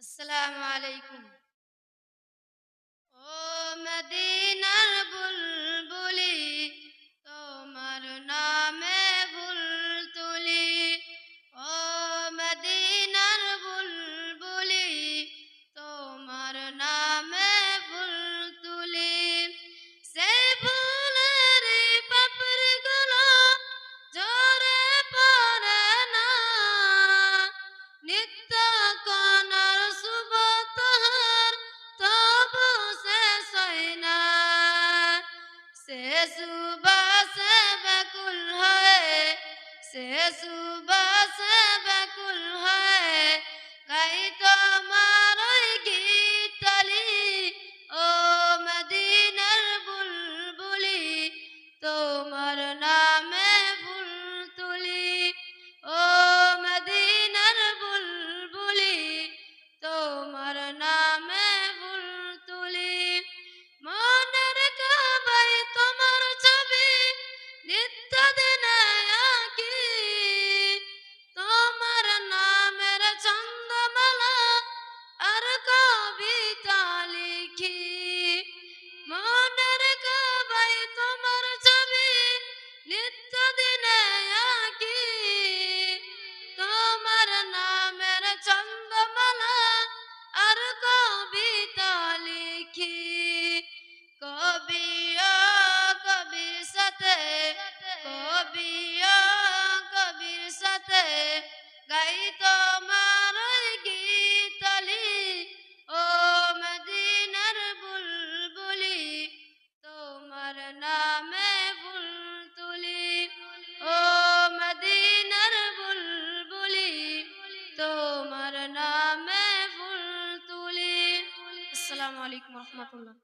আসসালামু আলাইকুম। से सुबह सबकुल है से सुबह सबकुल কবিও কবির সাথে গাই তোমার তোমার নামে ফুল তুলি ও মদিনার তোমার নামে ফুল আসসালামু আলাইকুম রহমতুল্লাহ।